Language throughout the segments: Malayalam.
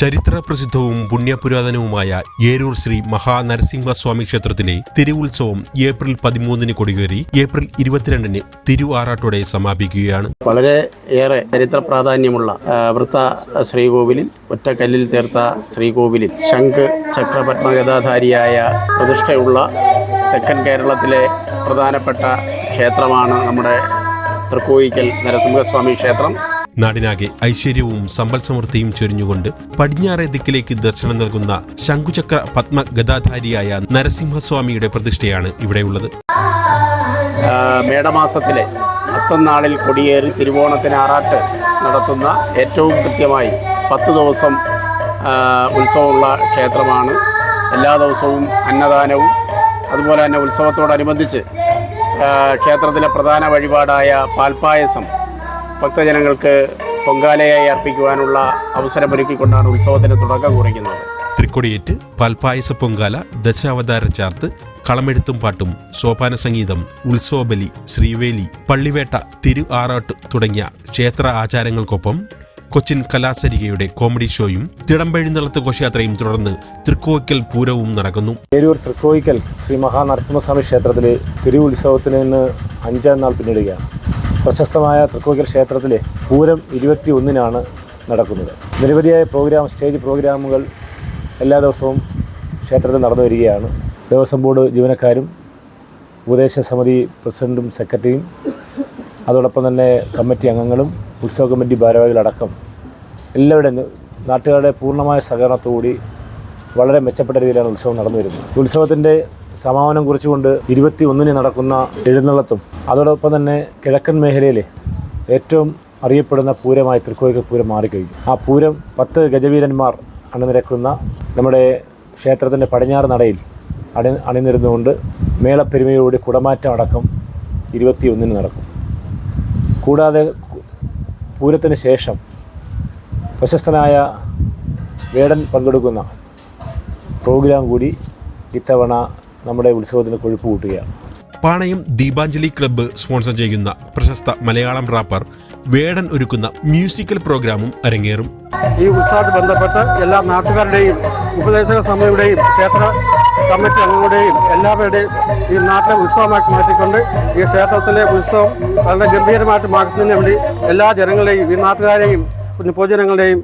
ചരിത്ര പ്രസിദ്ധവും പുണ്യപുരാതനവുമായ ഏരൂർ ശ്രീ മഹാനരസിംഹസ്വാമി ക്ഷേത്രത്തിലെ തിരുവുത്സവം ഏപ്രിൽ പതിമൂന്നിന് കൊടികേറി ഏപ്രിൽ ഇരുപത്തിരണ്ടിന് തിരു ആറാട്ടോടെ സമാപിക്കുകയാണ്. വളരെ ഏറെ ചരിത്ര പ്രാധാന്യമുള്ള വൃത്ത ശ്രീകോവിലിൽ ഒറ്റക്കല്ലിൽ തീർത്ത ശ്രീകോവിലിൽ ശംഖ് ചക്രപത്മഗതാധാരിയായ പ്രതിഷ്ഠയുള്ള തെക്കൻ കേരളത്തിലെ പ്രധാനപ്പെട്ട ക്ഷേത്രമാണ് നമ്മുടെ തൃക്കോയിക്കൽ നരസിംഹസ്വാമി ക്ഷേത്രം. നാടിനാകെ ഐശ്വര്യവും സമ്പൽ സമൃദ്ധിയും ചൊരിഞ്ഞുകൊണ്ട് പടിഞ്ഞാറേ ദിക്കിലേക്ക് ദർശനം നൽകുന്ന ശംഖുചക്ര പത്മ ഗതാധാരിയായ നരസിംഹസ്വാമിയുടെ പ്രതിഷ്ഠയാണ് ഇവിടെയുള്ളത്. മേടമാസത്തിലെ അത്തന്നാളിൽ കൊടിയേറി തിരുവോണത്തിന് ആറാട്ട് നടത്തുന്ന ഏറ്റവും കൃത്യമായി പത്ത് ദിവസം ഉത്സവമുള്ള ക്ഷേത്രമാണ്. എല്ലാ ദിവസവും അന്നദാനവും അതുപോലെ തന്നെ ഉത്സവത്തോടനുബന്ധിച്ച് ക്ഷേത്രത്തിലെ പ്രധാന വഴിപാടായ പാൽപ്പായസം ഭക്തജനങ്ങൾക്ക് പൊങ്കാലയായി അർപ്പിക്കുവാനുള്ള അവസരമൊരുക്കിക്കൊണ്ടാണ് ഉത്സവത്തിന് തുടക്കം കുറിക്കുന്നത്. തൃക്കൊടിയേറ്റ് പാൽപ്പായസ പൊങ്കാല ദശാവതാര ചാർത്ത് കളമെഴുത്തും പാട്ടും സോപാന സംഗീതം ഉത്സവബലി ശ്രീവേലി പള്ളിവേട്ട തിരു ആറാട്ട് തുടങ്ങിയ ക്ഷേത്ര ആചാരങ്ങൾക്കൊപ്പം കൊച്ചിൻ കലാസരികയുടെ കോമഡി ഷോയും തിടമ്പെഴുന്നള്ളത്ത് ഘോഷയാത്രയും തുടർന്ന് തൃക്കോയ്ക്കൽ പൂരവും നടക്കുന്നു. ഏരൂർ തൃക്കോയിക്കൽ ശ്രീ മഹാനരസിംഹസ്വാമി ക്ഷേത്രത്തിലെ തിരുവുത്സവത്തിന് ഇന്ന് അഞ്ചാം നാൾ പിന്നിടുകയാണ്. പ്രശസ്തമായ തൃക്കോക്കൽ ക്ഷേത്രത്തിലെ പൂരം ഇരുപത്തി ഒന്നിനാണ് നടക്കുന്നത്. നിരവധിയായ പ്രോഗ്രാം സ്റ്റേജ് പ്രോഗ്രാമുകൾ എല്ലാ ദിവസവും ക്ഷേത്രത്തിൽ നടന്നു വരികയാണ്. ദേവസ്വം ബോർഡ് ജീവനക്കാരും ഉപദേശ സമിതി പ്രസിഡന്റും സെക്രട്ടറിയും അതോടൊപ്പം തന്നെ കമ്മിറ്റി അംഗങ്ങളും ഉത്സവ കമ്മിറ്റി ഭാരവാഹികളടക്കം എല്ലാവരുടെയും നാട്ടുകാരുടെ പൂർണമായ സഹകരണത്തോടുകൂടി വളരെ മെച്ചപ്പെട്ട രീതിയിലാണ് ഉത്സവം നടന്നു വരുന്നത്. ഉത്സവത്തിന്റെ സമാപനം കുറിച്ചുകൊണ്ട് ഇരുപത്തി ഒന്നിന് നടക്കുന്ന എഴുന്നള്ളത്തും അതോടൊപ്പം തന്നെ കിഴക്കൻ മേഖലയിലെ ഏറ്റവും അറിയപ്പെടുന്ന പൂരമായി തൃക്കോയിക്കൽ പൂരം മാറിക്കഴിഞ്ഞു. ആ പൂരം പത്ത് ഗജവീരന്മാർ അണിനിരക്കുന്ന നമ്മുടെ ക്ഷേത്രത്തിന്റെ പടിഞ്ഞാറ് നടയിൽ അണി അണിനിരുന്നുകൊണ്ട് മേളപ്പെരുമയോടെ കുടമാറ്റം അടക്കം ഇരുപത്തി ഒന്നിന് നടക്കും. കൂടാതെ പൂരത്തിന് ശേഷം പ്രശസ്തനായ വേടൻ പങ്കെടുക്കുന്ന പ്രോഗ്രാം കൂടി ഇത്തവണ നമ്മുടെ ഉത്സവത്തിന് കൊഴുപ്പ് കൂട്ടുകയാണ്. പാണയം ദീപാഞ്ജലി ക്ലബ്ബ് സ്പോൺസർ ചെയ്യുന്ന പ്രശസ്ത മലയാളം റാപ്പർ വേടൻ ഒരുക്കുന്ന മ്യൂസിക്കൽ പ്രോഗ്രാമും അരങ്ങേറും. ഈ ഉത്സവത്തിൽ ബന്ധപ്പെട്ട് എല്ലാ നാട്ടുകാരുടെയും ഉപദേശക സമിതിയുടെയും ക്ഷേത്ര കമ്മിറ്റി അംഗങ്ങളുടെയും എല്ലാവരുടെയും ഈ നാട്ടിലെ ഉത്സവമാക്കി മാറ്റിക്കൊണ്ട് ഈ ക്ഷേത്രത്തിലെ ഉത്സവം വളരെ ഗംഭീരമായിട്ട് മാറ്റുന്നതിന് വേണ്ടി എല്ലാ ജനങ്ങളെയും ഈ നാട്ടുകാരെയും പൊതുജനങ്ങളുടെയും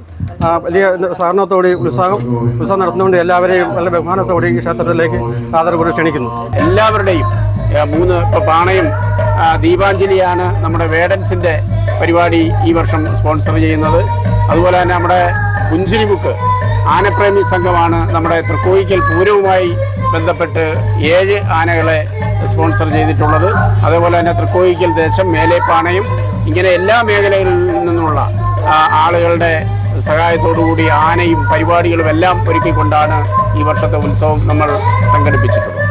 വലിയ സഹകരണത്തോടെ ഉത്സാഹം ഉത്സാഹം നടത്തുന്നതുകൊണ്ട് എല്ലാവരെയും വളരെ ബഹുമാനത്തോടെ ഈ ക്ഷേത്രത്തിലേക്ക് ആദരവോടെ ക്ഷണിക്കുന്നു. എല്ലാവരുടെയും മൂന്ന് ഇപ്പോൾ പാണയും ദീപാഞ്ജലിയാണ് നമ്മുടെ വേഡൻസിന്റെ പരിപാടി ഈ വർഷം സ്പോൺസർ ചെയ്യുന്നത്. അതുപോലെ തന്നെ നമ്മുടെ പുഞ്ചിരിമുക്ക് ആനപ്രേമി സംഘമാണ് നമ്മുടെ തൃക്കോയിക്കൽ പൂരവുമായി ബന്ധപ്പെട്ട് ഏഴ് ആനകളെ സ്പോൺസർ ചെയ്തിട്ടുള്ളത്. അതേപോലെ തന്നെ തൃക്കോയിക്കൽ ദേശം മേലേപ്പാണയും ഇങ്ങനെ എല്ലാ മേഖലകളിൽ നിന്നുള്ള ആളുകളുടെ സഹായത്തോടുകൂടി ആനയും പരിപാടികളും എല്ലാം ഒരുക്കിക്കൊണ്ടാണ് ഈ വർഷത്തെ ഉത്സവം നമ്മൾ സംഘടിപ്പിച്ചിട്ടുള്ളത്.